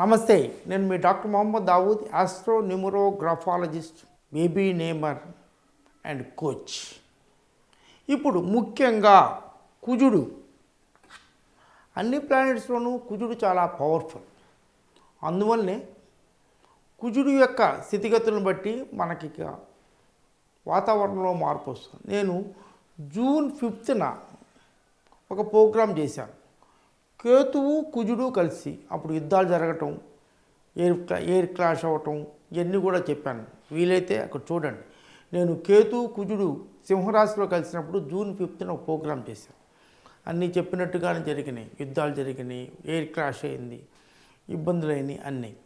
నమస్తే నేను మీ doctor Mohammed Dawood astro numerographologist baby namer and coach. ఇప్పుడు ముఖ్యంగా కుజుడు. అన్ని ప్లానెట్స్లోనూ కుజుడు చాలా పవర్ఫుల్ అందువల్లనే కుజుడు యొక్క స్థితిగతులను బట్టి మనకి వాతావరణంలో మార్పు వస్తుంది. నేను జూన్ ఫిఫ్త్న ఒక ప్రోగ్రాం చేశాను. కేతువు కుజుడు కలిసి అప్పుడు యుద్ధాలు జరగటం ఎయిర్ క్లా ఎయిర్ క్లాష్ అవ్వటం ఇవన్నీ కూడా చెప్పాను. వీలైతే అక్కడ చూడండి. నేను కేతు కుజుడు సింహరాశిలో కలిసినప్పుడు జూన్ ఫిఫ్త్న ఒక ప్రోగ్రాం చేశాను. అన్నీ చెప్పినట్టుగానే జరిగినాయి. యుద్ధాలు జరిగినాయి ఎయిర్ క్రాష్ అయింది ఇబ్బందులు అయినాయి అన్నీ.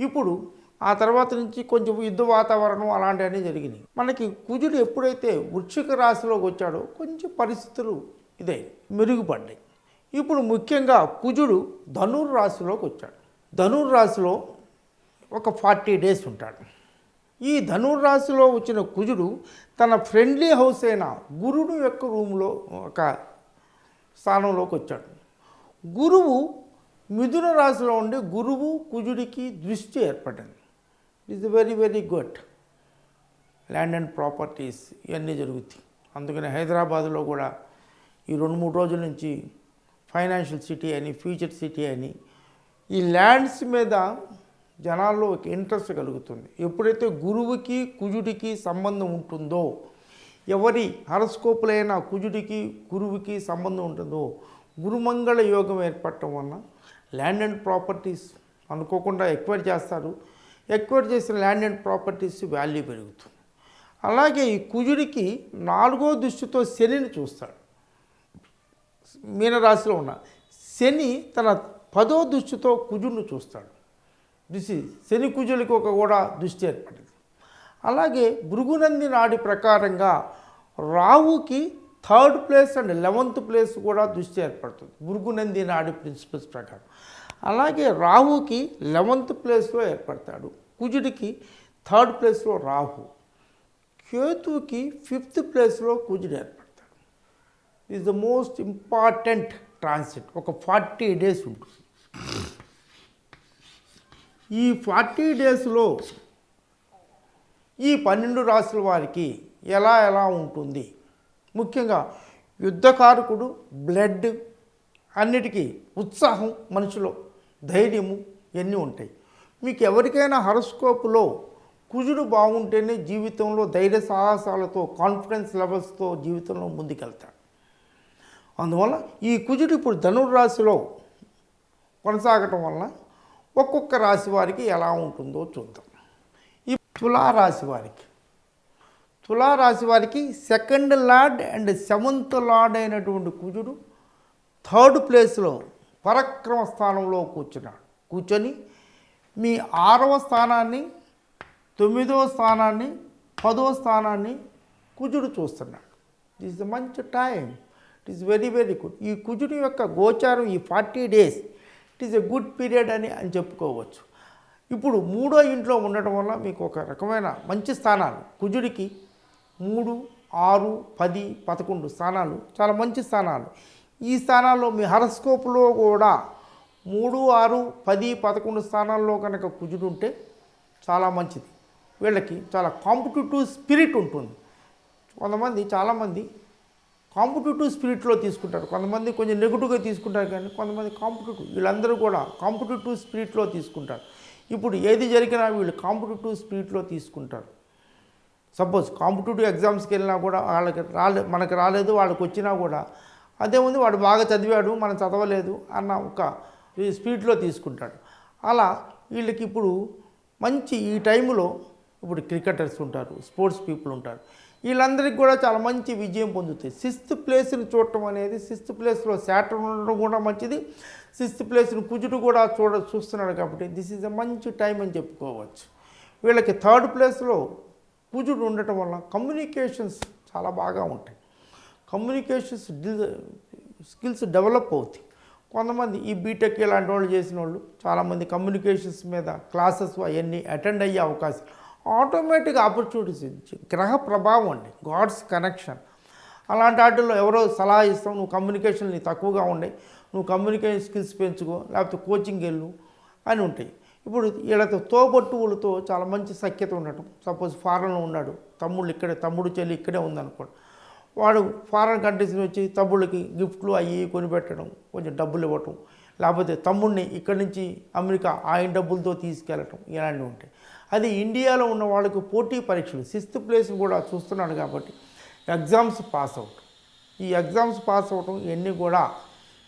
ఇప్పుడు ఆ తర్వాత నుంచి కొంచెం యుద్ధ వాతావరణం అలాంటివన్నీ జరిగినాయి. మనకి కుజుడు ఎప్పుడైతే వృక్షిక రాశిలోకి వచ్చాడో కొంచెం పరిస్థితులు ఇదే మెరుగుపడ్డాయి. ఇప్పుడు ముఖ్యంగా కుజుడు ధనుర్ రాశిలోకి వచ్చాడు. ధనుర్ రాశిలో ఒక ఫార్టీ డేస్ ఉంటాడు. ఈ ధనుర్ రాశిలో వచ్చిన కుజుడు తన ఫ్రెండ్లీ హౌస్ అయిన గురుడు యొక్క రూమ్లో ఒక స్థానంలోకి వచ్చాడు. గురువు మిథున రాశిలో ఉండి గురువు కుజుడికి దృష్టి ఏర్పడింది. It's very very good land and properties ఇవన్నీ జరుగుతాయి. అందుకని హైదరాబాద్లో కూడా ఈ రెండు మూడు రోజుల నుంచి ఫైనాన్షియల్ సిటీ అని ఫ్యూచర్ సిటీ అని ఈ ల్యాండ్స్ మీద జనాల్లో ఒక ఇంట్రెస్ట్ కలుగుతుంది. ఎప్పుడైతే గురువుకి కుజుడికి సంబంధం ఉంటుందో ఎవరి హరస్కోపులైన కుజుడికి గురువుకి సంబంధం ఉంటుందో గురుమంగళ యోగం ఏర్పడటం వలన ల్యాండ్ అండ్ ప్రాపర్టీస్ అనుకోకుండా ఎక్వైర్ చేస్తారు. ఎక్వైర్ చేసిన ల్యాండ్ అండ్ ప్రాపర్టీస్ వాల్యూ పెరుగుతుంది. అలాగే ఈ కుజుడికి నాలుగో దృష్టితో శనిని చూస్తాడు. మీనరాశిలో ఉన్న శని తన పదో దృష్టితో కుజుడిని చూస్తాడు. దృష్టి శని కుజులకి ఒక కూడా దృష్టి ఏర్పడింది. అలాగే భృగునంది నాడి ప్రకారంగా రావుకి third place and eleventh place కూడా దృష్టి ఏర్పడుతుంది. భృగునంది నాడి ప్రిన్సిపల్స్ ప్రకారం. అలాగే రాహుకి లెవెంత్ ప్లేస్లో ఏర్పడతాడు. కుజుడికి థర్డ్ ప్లేస్లో రాహు. కేతుకి ఫిఫ్త్ ప్లేస్లో కుజుడు ఏర్పడతాడు. Is the most important transit ఒక ఫార్టీ డేస్ ఉంటుంది. ఈ ఫార్టీ డేస్లో ఈ పన్నెండు రాసుల వారికి ఎలా ఎలా ఉంటుంది? ముఖ్యంగా యుద్ధకారకుడు బ్లడ్ అన్నిటికీ ఉత్సాహం మనిషిలో ధైర్యము ఇవన్నీ ఉంటాయి? మీకు ఎవరికైనా హరస్కోప్లో కుజుడు బాగుంటేనే జీవితంలో ధైర్య సాహసాలతో కాన్ఫిడెన్స్ లెవెల్స్తో జీవితంలో ముందుకెళ్తాడు. అందువల్ల ఈ కుజుడు ఇప్పుడు ధనుర్రాశిలో కొనసాగటం వలన ఒక్కొక్క రాశి వారికి ఎలా ఉంటుందో చూద్దాం. ఈ తులారాశి వారికి తులారాశి వారికి second lord and seventh lord అయినటువంటి కుజుడు థర్డ్ ప్లేస్లో పరక్రమ స్థానంలో కూర్చున్నాడు. కూర్చొని మీ ఆరవ స్థానాన్ని తొమ్మిదవ స్థానాన్ని పదవ స్థానాన్ని కుజుడు చూస్తున్నాడు. దిస్ మంచి time. It is very very good ఈ కుజుడి యొక్క గోచారం ఈ forty days it is a good period అని అని చెప్పుకోవచ్చు. ఇప్పుడు మూడో ఇంట్లో ఉండటం వల్ల మీకు ఒక రకమైన మంచి స్థానాలు. కుజుడికి మూడు ఆరు పది పదకొండు స్థానాలు. చాలా మంచి స్థానాలు. ఈ స్థానాల్లో మీ హరస్కోప్లో కూడా మూడు ఆరు పది పదకొండు స్థానాల్లో కనుక కుజుడు ఉంటే చాలా మంచిది. వీళ్ళకి చాలా కాంపిటేటివ్ స్పిరిట్ ఉంటుంది. కొంతమంది చాలామంది కాంపిటేటివ్ స్పిరిట్లో తీసుకుంటారు. కొంతమంది కొంచెం నెగిటివ్గా తీసుకుంటారు కానీ కొంతమంది కాంపిటేటివ్ వీళ్ళందరూ కూడా కాంపిటేటివ్ స్పిరిట్లో తీసుకుంటారు. ఇప్పుడు ఏది జరిగినా వీళ్ళు కాంపిటేటివ్ స్పిరిట్లో తీసుకుంటారు. సపోజ్ కాంపిటేటివ్ ఎగ్జామ్స్కి వెళ్ళినా కూడా వాళ్ళకి రాలే మనకి రాలేదు వాళ్ళకి వచ్చినా కూడా అదేముంది వాడు బాగా చదివాడు మనం చదవలేదు అన్న ఒక స్పీడ్లో తీసుకుంటాడు. అలా వీళ్ళకి ఇప్పుడు మంచి ఈ టైంలో ఇప్పుడు క్రికెటర్స్ ఉంటారు స్పోర్ట్స్ పీపుల్ ఉంటారు. వీళ్ళందరికీ కూడా చాలా మంచి విజయం పొందుతాయి. సిక్స్త్ ప్లేస్ని చూడటం అనేది సిక్స్త్ ప్లేస్లో శాటర్న్ ఉండడం కూడా మంచిది. సిక్స్త్ ప్లేస్ని కుజుడు కూడా చూడ చూస్తున్నాడు కాబట్టి దిస్ ఈజ్ అ మంచి టైం అని చెప్పుకోవచ్చు. వీళ్ళకి థర్డ్ ప్లేస్లో కుజుడు ఉండటం వల్ల కమ్యూనికేషన్స్ చాలా బాగా ఉంటాయి. కమ్యూనికేషన్స్ స్కిల్స్ డెవలప్ అవుతాయి. కొంతమంది ఈ బీటెక్ ఇలాంటి వాళ్ళు చేసిన వాళ్ళు చాలామంది కమ్యూనికేషన్స్ మీద క్లాసెస్ అవన్నీ అటెండ్ అయ్యే అవకాశం ఆటోమేటిక్ ఆపర్చునిటీస్ గ్రహ ప్రభావం అండి గాడ్స్ కనెక్షన్. అలాంటి వాటిల్లో ఎవరో సలహా ఇస్తాం నువ్వు కమ్యూనికేషన్ నీ తక్కువగా ఉండే నువ్వు కమ్యూనికేషన్ స్కిల్స్ పెంచుకో లేకపోతే కోచింగ్ వెళ్ళు అని ఉంటాయి. ఇప్పుడు వీళ్ళతో తోబట్టువులతో చాలా మంచి సఖ్యత ఉండటం సపోజ్ ఫారెన్లో ఉన్నాడు తమ్ముళ్ళు ఇక్కడే తమ్ముడు చెల్లి ఇక్కడే ఉందనుకోండి వాడు ఫారెన్ కంట్రీస్ వచ్చి తమ్ముళ్ళకి గిఫ్ట్లు అవి కొనిపెట్టడం కొంచెం డబ్బులు ఇవ్వటం లేకపోతే తమ్ముడిని ఇక్కడి నుంచి అమెరికా ఆయన డబ్బులతో తీసుకెళ్ళటం ఇలాంటివి ఉంటాయి. అది ఇండియాలో ఉన్న వాళ్ళకు పోటీ పరీక్షలు సిక్స్త్ ప్లేస్ కూడా చూస్తున్నాను కాబట్టి ఎగ్జామ్స్ పాస్ అవుట్. ఈ ఎగ్జామ్స్ పాస్ అవటం ఇవన్నీ కూడా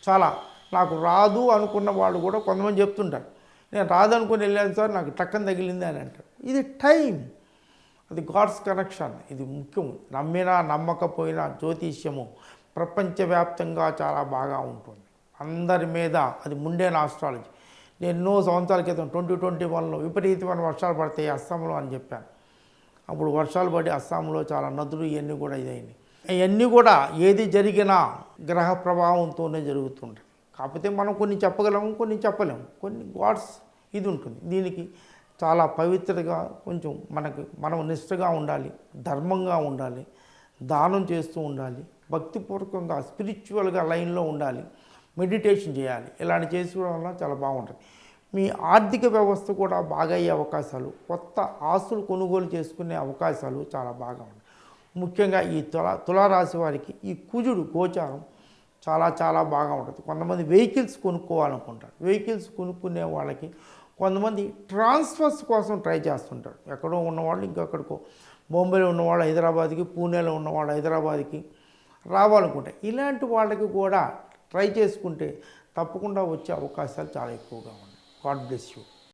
చాలా నాకు రాదు అనుకున్న వాళ్ళు కూడా కొంతమంది చెప్తుంటారు. నేను రాదనుకుని వెళ్ళాను సార్ నాకు టక్కన తగిలింది అని అంటారు. ఇది టైం అది గాడ్స్ కనెక్షన్. ఇది ముఖ్యం. నమ్మినా నమ్మకపోయినా జ్యోతిష్యము ప్రపంచవ్యాప్తంగా చాలా బాగా ఉంటుంది. అందరి మీద అది ముండేన ఆస్ట్రాలజీ నేను ఎన్నో సంవత్సరాల క్రితం ట్వంటీ ట్వంటీ వన్లో విపరీతమైన వర్షాలు పడతాయి అస్సాంలో అని చెప్పాను. అప్పుడు వర్షాలు పడి అస్సాంలో చాలా నదులు ఇవన్నీ కూడా ఇదైనాయి. ఇవన్నీ కూడా ఏది జరిగినా గ్రహ ప్రభావంతోనే జరుగుతుంటాయి కాకపోతే మనం కొన్ని చెప్పగలము కొన్ని చెప్పలేము. కొన్ని గాడ్స్ ఇది ఉంటుంది. దీనికి చాలా పవిత్రగా కొంచెం మనకి మనం నిష్ఠగా ఉండాలి ధర్మంగా ఉండాలి దానం చేస్తూ ఉండాలి భక్తిపూర్వకంగా స్పిరిచువల్గా లైన్లో ఉండాలి. మెడిటేషన్ చేయాలి. ఇలాంటి చేసుకోవడం వల్ల చాలా బాగుంటుంది. మీ ఆర్థిక వ్యవస్థ కూడా బాగా అయ్యే అవకాశాలు కొత్త ఆస్తులు కొనుగోలు చేసుకునే అవకాశాలు చాలా బాగా ఉన్నాయి ముఖ్యంగా ఈ తుల తులారాశి వారికి ఈ కుజుడు గోచారం చాలా చాలా బాగా ఉంటుంది. కొంతమంది వెహికల్స్ కొనుక్కోవాలనుకుంటారు. వెహికల్స్ కొనుక్కునే వాళ్ళకి కొంతమంది ట్రాన్స్ఫర్స్ కోసం ట్రై చేస్తుంటారు. ఎక్కడో ఉన్నవాళ్ళు ఇంకెక్కడికో బొంబాయిలో ఉన్నవాళ్ళు హైదరాబాద్కి పూణేలో ఉన్నవాళ్ళు హైదరాబాద్కి రావాలనుకుంటారు. ఇలాంటి వాళ్ళకి కూడా ట్రై చేసుకుంటే తప్పకుండా వచ్చే అవకాశాలు చాలా ఎక్కువగా ఉన్నాయి. God bless you.